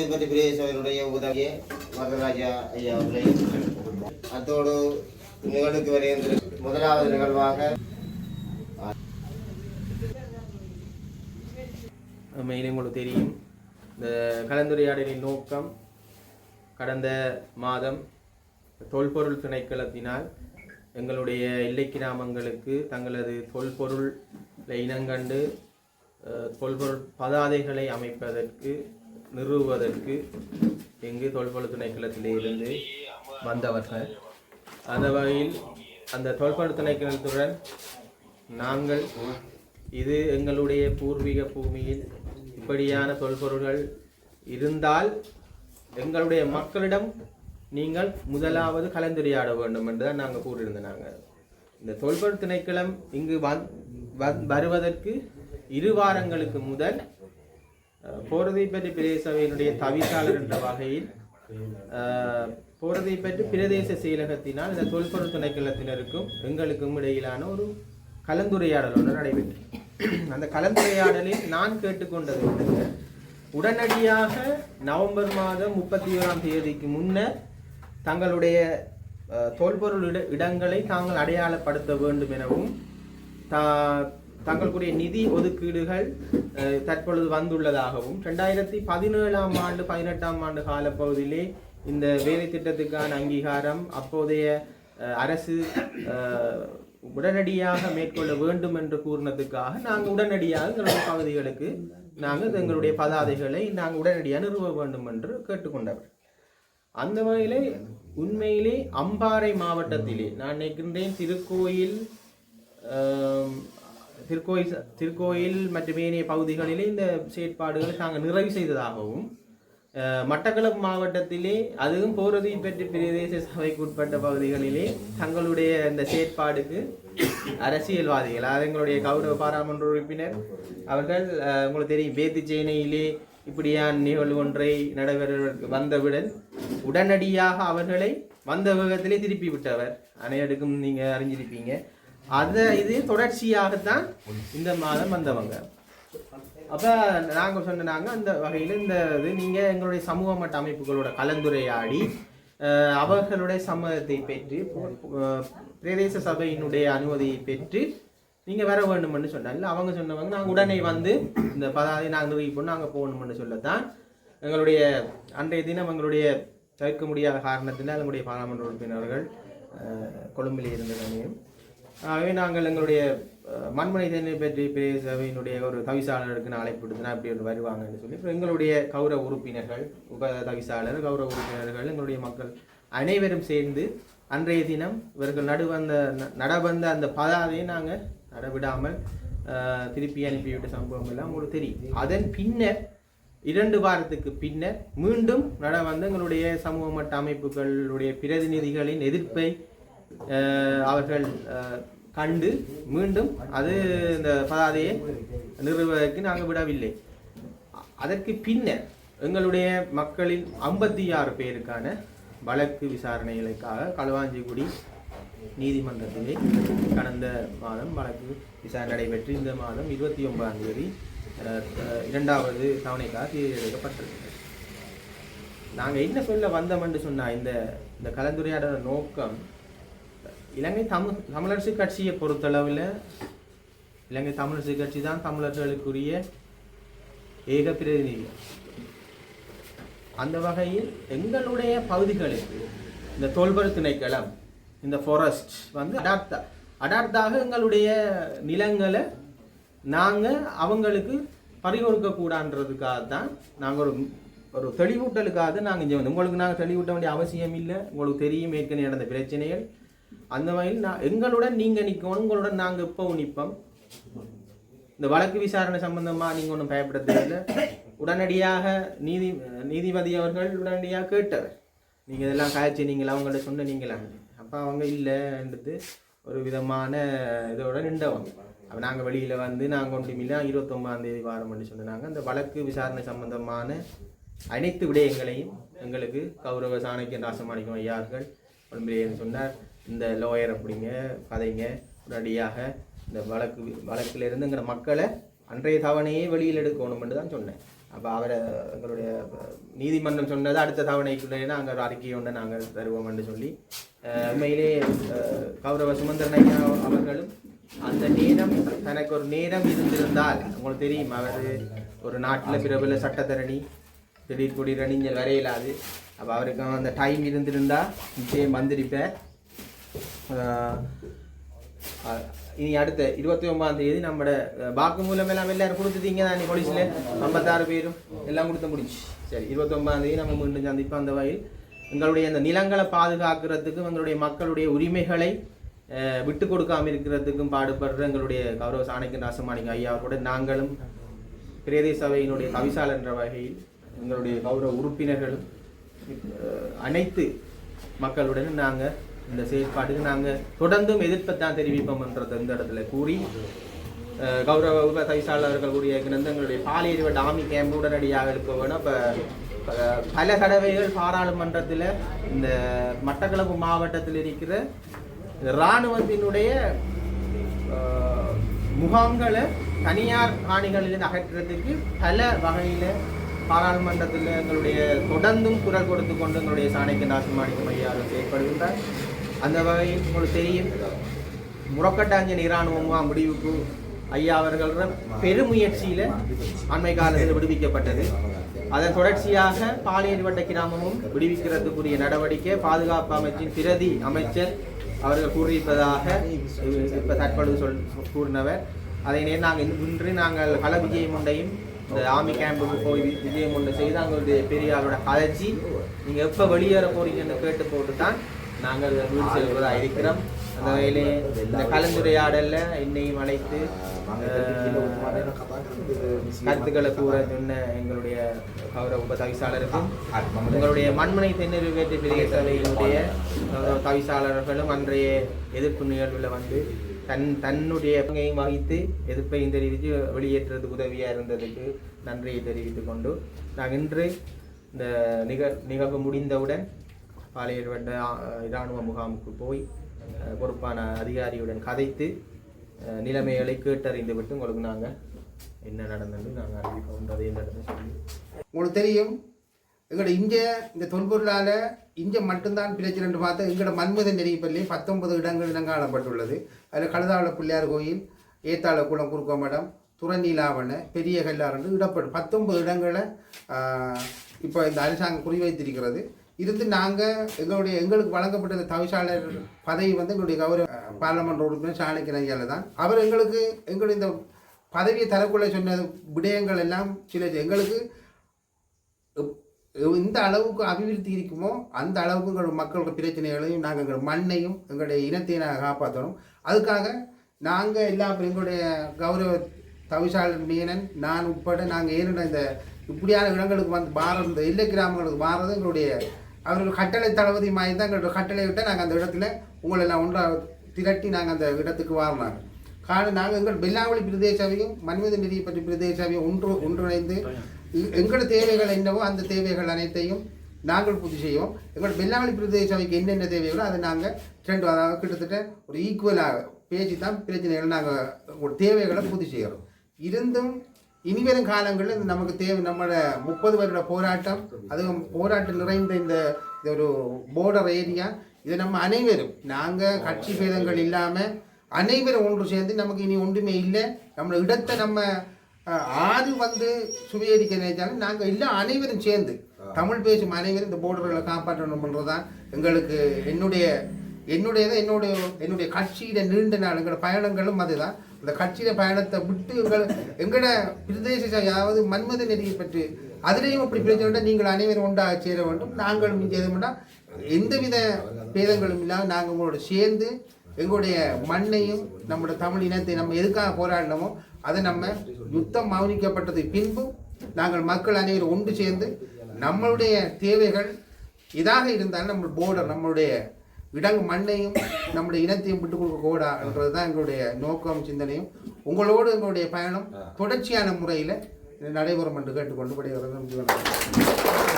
போதைப்பட்டி பிரதேசனுடைய உதவிய வரதராஜா ஐயா அவர்களை அத்தோடு நிகழ்வுக்கு வருகின்ற முதலாவது நிகழ்வாக மெயிலும் உங்களுக்கு தெரியும். இந்த கலந்துரையாடலின் நோக்கம் கடந்த மாதம் தொல்பொருள் திணைக்களத்தினால் எங்களுடைய எல்லை கிராமங்களுக்கு தங்களது தொல்பொருள் இனங்கண்டு தொல்பொருள் பதாதைகளை அமைப்பதற்கு நிறுவுவதற்கு இங்கு தொல்பொருள் திணைக்களத்திலிருந்து வந்தவர்கள். அந்த வகையில் அந்த தொல்பொழு திணைக்களத்துடன் நாங்கள் இது எங்களுடைய பூர்வீக பூமியில் இப்படியான தொல்பொருள்கள் இருந்தால் எங்களுடைய மக்களிடம் நீங்கள் முதலாவது கலந்துரையாட வேண்டும் என்று தான் நாங்கள் கூறியிருந்தோம் நாங்கள். இந்த தொல்பொருள் திணைக்களம் இங்கு வந் வந்- வருவதற்கு இரு வாரங்களுக்கு முதல் அஹ், போரதைப்பற்றி பிரதேச சபையினுடைய தவிசாளர் என்ற வகையில் அஹ், போரதைப்பற்றி பிரதேச செயலகத்தினால் இந்த தொல்பொருள் திணைக்களத்தினருக்கும் எங்களுக்கும் இடையிலான ஒரு கலந்துரையாடல் ஒன்று நடைபெற்று அந்த கலந்துரையாடலில் நான் கேட்டுக்கொண்டது என்னங்க, உடனடியாக நவம்பர் மாதம் முப்பத்தி ஓராம் தேதிக்கு முன்னர் தங்களுடைய தொல்பொருள் இடங்களை தாங்கள் அடையாளப்படுத்த வேண்டும் எனவும் தங்களுக்குரிய நிதி ஒதுக்கீடுகள் தற்பொழுது வந்துள்ளதாகவும் ரெண்டாயிரத்தி பதினேழாம் ஆண்டு பதினெட்டாம் ஆண்டு காலப்பகுதியிலே இந்த வேலை திட்டத்துக்கான அங்கீகாரம் அப்போதைய அரசு உடனடியாக மேற்கொள்ள வேண்டும் என்று கூறினதுக்காக நாங்கள் உடனடியாக எங்களுடைய பகுதிகளுக்கு நாங்கள் எங்களுடைய பதாதைகளை நாங்கள் உடனடியாக நிறுவ வேண்டும் என்று கேட்டுக்கொண்டவர். அந்த வகையிலே உண்மையிலே அம்பாறை மாவட்டத்திலே நான் நினைக்கின்றேன் திருக்கோயில் திருக்கோயில் ச- திருக்கோயில் மற்றும் ஏனைய பகுதிகளிலே இந்த செயற்பாடுகளை நாங்கள் நிறைவு செய்ததாகவும் மட்டக்களப்பு மாவட்டத்திலே அதுவும் போரதி பெற்று பிரதேச சபைக்கு உட்பட்ட பகுதிகளிலே தங்களுடைய இந்த செயற்பாடுக்கு அரசியல்வாதிகள் அதாவது எங்களுடைய கௌரவ பாராளுமன்ற உறுப்பினர் அவர்கள் உங்களுக்கு தெரியும் பேத்தி சேனையிலே இப்படியான நிகழ்வு ஒன்றை நடைபெற வந்தவுடன் உடனடியாக அவர்களை வந்த வேகத்திலே திருப்பி விட்டவர். அனைவருக்கும் நீங்கள் அறிஞ்சிருப்பீங்க. அதை இது தொடர்ச்சியாகத்தான் இந்த மாதம் வந்தவங்க. அப்போ நாங்கள் சொன்ன சொன்னாங்க அந்த வகையில் இந்த இது நீங்கள் எங்களுடைய சமூக மட்ட அமைப்புகளோட கலந்துரையாடி அவர்களுடைய சம்மதத்தை பெற்று பிரதேச சபையினுடைய அனுமதியை பெற்று நீங்கள் வர வேண்டும்னு சொன்னாங்க அவங்க சொன்னவங்க நாங்கள் உடனே வந்து இந்த பதாதை நாங்கள் நிறுவிப்போம் நாங்கள் போகணும்னு சொல்லத்தான் எங்களுடைய அன்றைய தினம் எங்களுடைய தவிர்க்க முடியாத காரணத்தினால் எங்களுடைய பாராளுமன்ற உறுப்பினர்கள் கொழும்பில் கொழும்பில் சமயம் ஆகவே நாங்கள் எங்களுடைய மண்மனை தேனை பற்றி பெரிய சபையினுடைய ஒரு தவிசாளருக்கு நான் அழைப்பு விடுதுனா இப்படி ஒன்று வருவாங்கன்னு சொல்லி இப்போ எங்களுடைய கௌரவ உறுப்பினர்கள் உப தவிசாளர் கௌரவ உறுப்பினர்கள் எங்களுடைய மக்கள் அனைவரும் சேர்ந்து அன்றைய தினம் இவர்கள் நடுவந்த ந- நடவந்த அந்த பதாதையை நாங்கள் நடவிடாமல் திருப்பி அனுப்பிவிட்ட சம்பவம் எல்லாம் உங்களுக்கு தெரியும். அதன் பின்னர் இரண்டு வாரத்துக்கு பின்னர் மீண்டும் நட வந்து எங்களுடைய சமூக மட்ட அமைப்புகளுடைய பிரதிநிதிகளின் எதிர்ப்பை அவர்கள் அஹ், கண்டு மீண்டும் அது இந்த பதாதையை நிறுவுவதற்கு நாங்கள் விடவில்லை. அதற்கு பின்னர் எங்களுடைய மக்களின் ஐம்பத்தி ஆறு பேருக்கான வழக்கு விசாரணைகளுக்காக களுவாஞ்சிக்குடி நீதிமன்றத்திலே கடந்த மாதம் வழக்கு விசாரணை நடைபெற்று இந்த மாதம் இருபத்தி ஒன்பதாம் தேதி அஹ், அஹ், இரண்டாவது தவணைக்காக தேதி நாங்கள் என்ன சொல்ல வந்தோம் என்று சொன்னா இந்த இந்த கலந்துரையாடல நோக்கம் இலங்கை தமிழ் தமிழரசு கட்சியை பொறுத்தளவில் இலங்கை தமிழரசு கட்சி தான் தமிழர்களுக்குரிய ஏக பிரதிநிதி. அந்த வகையில் எங்களுடைய பகுதிகளுக்கு இந்த தோல்பர் திணைக்களம் இந்த ஃபாரஸ்ட் வந்து அடாப்தா அடார்த்தாக எங்களுடைய நிலங்களை நாங்கள் அவங்களுக்கு பறிகொடுக்கக்கூடான்றதுக்காக தான் நாங்கள் ஒரு ஒரு தெளிவூட்டலுக்காக நாங்கள் இங்கே வந்து. உங்களுக்கு நாங்கள் தெளிவூட்ட வேண்டிய அவசியம் இல்லை. உங்களுக்கு தெரியும் ஏற்கனவே நடந்த பிரச்சனைகள். அந்த வகையில் நான் எங்களுடன் நீங்கள் நிற்கணும் உங்களுடன் நாங்கள் இப்போ நிற்போம். இந்த வழக்கு விசாரணை சம்பந்தமாக நீங்கள் ஒன்றும் பயப்பட தேவையில்லை உடனடியாக நீதி நீதிபதி அவர்கள் உடனடியாக கேட்டவர் நீங்கள் இதெல்லாம் காய்ச்சி நீங்களா? அவங்கள்ட்ட சொன்ன நீங்களா? அப்போ அவங்க இல்லைன்றது ஒரு விதமான இதோட நின்றவங்க. அப்போ நாங்கள் வெளியில் வந்து நாங்கள் ஒன்றுமில்லை இருபத்தொம்பாந்தேதி வாரம் பண்ணி சொன்னாங்க. அந்த வழக்கு விசாரணை சம்பந்தமான அனைத்து விடயங்களையும் எங்களுக்கு கௌரவ சாணக்கியன் ராசமாணிக்கம் ஐயார்கள் ஒன்றியன்னு சொன்னார். இந்த லோயர் அப்படிங்க கதைங்க உடனடியாக இந்த வழக்கு வழக்கில் இருந்துங்கிற மக்களை அன்றைய தவணையே வெளியில் எடுக்கணும் என்று தான் சொன்னேன். அப்போ அவரை எங்களுடைய நீதிமன்றம் சொன்னது அடுத்த தவணைக்குள்ளே நாங்கள் ஒரு அறிக்கை ஒன்று நாங்கள் தருவோம் என்று சொல்லி உண்மையிலே கௌரவ சுமந்திரன் அவர்களும் அந்த நேரம் தனக்கு ஒரு நேரம் இருந்திருந்தால் உங்களுக்கு தெரியும் அவர் ஒரு நாட்டில் பிரபல சட்டத்தரணி திடீர் கொடி ரணிஞ்சல் வரையிலாது. அப்போ அவருக்கு அந்த டைம் இருந்திருந்தால் நிச்சயம் வந்திருப்பேன். இனி அடுத்த இருபத்தி ஒன்பதாம் தேதி நம்மட பாக்கு மூலம் எல்லாம் எல்லாரும் கொடுத்துட்டீங்க தான் போலீஸில்? ஐம்பத்தாறு பேரும் எல்லாம் கொடுத்து முடிஞ்சு சரி இருபத்தி ஒன்பதாம் தேதி நம்ம மீண்டும் சந்திப்போம். அந்த வகையில் எங்களுடைய அந்த நிலங்களை பாதுகாக்கிறதுக்கும் எங்களுடைய மக்களுடைய உரிமைகளை விட்டு கொடுக்காம இருக்கிறதுக்கும் பாடுபடுற எங்களுடைய கௌரவ சாணக்கிய ராசமாணிக்க ஐயா கூட நாங்களும் பிரதேச சபையினுடைய கவிசால் என்ற வகையில் எங்களுடைய கௌரவ உறுப்பினர்களும் அனைத்து மக்களுடன் நாங்கள் இந்த செயற்பாட்டுக்கு நாங்கள் தொடர்ந்தும் எதிர்ப்பைத்தான் தெரிவிப்போம்ன்றதை இந்த இடத்துல கூறி கௌரவ உப கூடிய எங்களுடைய பாலியறிவ டாமி கேம்ப் உடனடியாக இருக்க வேணும். இப்போ பல தடவைகள் பாராளுமன்றத்தில் இந்த மட்டக்களப்பு மாவட்டத்தில் இருக்கிற இராணுவத்தினுடைய முகாம்களை தனியார் காணிகளிலிருந்து அகற்றுறதுக்கு பல வகையில் பாராளுமன்றத்தில் எங்களுடைய தொடர்ந்தும் குரல் கொடுத்து கொண்டு எங்களுடைய சாணைக்கு நாசமாணிக்கம் ஐயாவில் செயற்படுகின்றார். அந்த வகையில் உங்களுக்கு தெரியும். முரக்கட்டாஞ்சன் இராணுவ முடிவுக்கு ஐயா அவர்கள பெருமுயற்சியில் அண்மை காலத்தில் விடுவிக்கப்பட்டது. அதன் தொடர்ச்சியாக பாலியல்வட்ட கிராமமும் விடுவிக்கிறதுக்குரிய நடவடிக்கை பாதுகாப்பு அமைச்சின் பிரதி அமைச்சர் அவர்கள் கூறியிருப்பதாக இப்போ தற்பொழுது சொல் கூறினவர். அதை நேர் நாங்கள் இன்று நாங்கள் கள விஜயம் முண்டையும் இந்த ஆமி கேம்புக்கு போய் வி- விஜயம் ஒன்று செய்து அங்களுடைய பெரியாரோட கதைச்சி நீங்கள் எப்போ வெளியேற போறீங்கன்னு கேட்டு போட்டு தான் நாங்கள் வீடு செல்வதாக இருக்கிறோம். அந்த வகையிலே இந்த கலந்துரையாடலில் என்னையும் அழைத்து கருத்துக்களை கூற சொன்ன எங்களுடைய கௌரவ தவிசாளருக்கும் எங்களுடைய மண்மனை தென்னிருவேற்று பெரிய சபையினுடைய கௌரவ தவிசாளர்களும் அன்றைய எதிர்ப்பு நிகழ்வில் வந்து தன் தன்னுடைய பங்கையும் வகித்து எதிர்ப்பையும் தெரிவித்து வெளியேற்றது உதவியாக இருந்ததுக்கு நன்றியை தெரிவித்துக் கொண்டு நான் இன்று இந்த நிக நிகழ்வு முடிந்தவுடன் பாலியல் வட்ட இராணுவ முகாமுக்கு போய் பொறுப்பான அதிகாரியுடன் கதைத்து நிலைமைகளை கேட்டறிந்து விட்டு உங்களுக்கு நாங்கள் என்ன நடந்தது நாங்கள் அறிவிப்போன்றதை இந்த இடத்துல சொல்லி. உங்களுக்கு தெரியும் எங்களோட இங்கே இந்த தொல்பொருளால் இங்கே மட்டும்தான் பிரச்சனைன்னு பார்த்தா எங்களோட மன்மத நெறிப்பள்ளி பத்தொன்பது இடங்கள் இனங்காணப்பட்டுள்ளது. அதில் கழுதாவள பிள்ளையார் கோயில் ஏத்தாள குளம் குறுக்க மடம் துறநீலாவண பெரிய கல்லாறு இடப்படும் பத்தொன்பது இடங்களை இப்போ இந்த அரசாங்கம் குறிவைத்திருக்கிறது. இருந்து நாங்கள் எங்களுடைய எங்களுக்கு வழங்கப்பட்ட இந்த தவிசாளர் பதவி வந்து எங்களுடைய கௌரவ பாராளுமன்ற உறுப்பினர் சாணக்கியனையால தான். அவர் எங்களுக்கு எங்களுடைய இந்த பதவியை தரக்குள்ளே சொன்ன விடயங்கள் எல்லாம் சில எங்களுக்கு எப்- எந்த அளவுக்கு அபிவிருத்தி இருக்குமோ அந்த அளவுக்கு எங்களோட மக்களோட பிரச்சனைகளையும் நாங்கள் எங்கள் மண்ணையும் எங்களுடைய இனத்தையும் நாங்கள் காப்பாற்றணும். அதுக்காக நாங்கள் எல்லா எங்களுடைய கௌரவ தவிசாளர் மீனன் நான் உட்பட நாங்கள் ஏறின இந்த இப்படியான இடங்களுக்கு வந்து மாறுறது இந்த கிராமங்களுக்கு மாறுறது எங்களுடைய அவர்கள் கட்டளை தளபதி மாதிரி தான் எங்களோட கட்டளை விட்டால் நாங்கள் அந்த இடத்துல உங்களை எல்லாம் ஒன்றாக திரட்டி நாங்கள் அந்த இடத்துக்கு வரனாங்க காரணம் நாங்கள் எங்கள் பெல்லாவளி பிரதேசாவையும் மன்மத நிதியை பற்றி பிரதேசாவையும் ஒன்று ஒன்றிணைந்து எங்களோட தேவைகள் என்னவோ அந்த தேவைகள் அனைத்தையும் நாங்கள் பூர்த்தி செய்வோம். எங்களோட பெல்லாவளி பிரதேசாவைக்கு என்னென்ன தேவைகளோ அதை நாங்கள் ரெண்டு அதாவது கிட்டத்தட்ட ஒரு ஈக்குவலாக பேசி தான் பிரச்சனைகள் நாங்கள் ஒரு தேவைகளை பூர்த்தி செய்கிறோம். இருந்தும் இனிவரும் காலங்களில் இந்த நமக்கு தேவை நம்மளோட முப்பது வருட போராட்டம் அதுவும் போராட்டம் நிறைந்த இந்த ஒரு போர்டர் ஏரியா இதை நம்ம அனைவரும் நாங்கள் கட்சி பேதங்கள் இல்லாமல் அனைவரும் ஒன்று சேர்ந்து நமக்கு இனி ஒன்றுமே இல்லை. நம்மளோட இடத்தை நம்ம ஆறு வந்து சுவீகரிக்க நினைச்சாலும் நாங்கள் இல்லை அனைவரும் சேர்ந்து தமிழ் பேசும் அனைவரும் இந்த போர்டர்களை காப்பாற்றணும்ன்றது தான் எங்களுக்கு என்னுடைய என்னுடையதை என்னுடைய என்னுடைய கட்சியில நீண்ட நாள் எங்களோட பயணங்களும் அதுதான். அந்த கட்சியில பயணத்தை விட்டு எங்கள் எங்களோட பிரதேச யாவது மன்மத நெறியை பற்றி அதுலேயும் அப்படி பிரச்சனை நீங்கள் அனைவரும் ஒன்றாக சேர வேண்டும். நாங்களும் இங்கே எதுவும்னா எந்தவித பேதங்களும் இல்லாமல் நாங்கள் உங்களோட சேர்ந்து எங்களுடைய மண்ணையும் நம்மளோட தமிழ் இனத்தை நம்ம எதுக்காக போராடினோமோ அதை நம்ம யுத்தம் மௌனிக்கப்பட்டது பின்பும் நாங்கள் மக்கள் அனைவரும் ஒன்று சேர்ந்து நம்மளுடைய தேவைகள் இதாக இருந்தாலும் நம்ம போர்டர் நம்மளுடைய இடங்கு மண்ணையும் நம்முடைய இனத்தையும் விட்டு கொடுக்க கூடாதுன்றது தான் எங்களுடைய நோக்கம் சிந்தனையும். உங்களோடு எங்களுடைய பயணம் தொடர்ச்சியான முறையில் நடைபெறும் என்று கேட்டுக்கொண்டு வணக்கம்.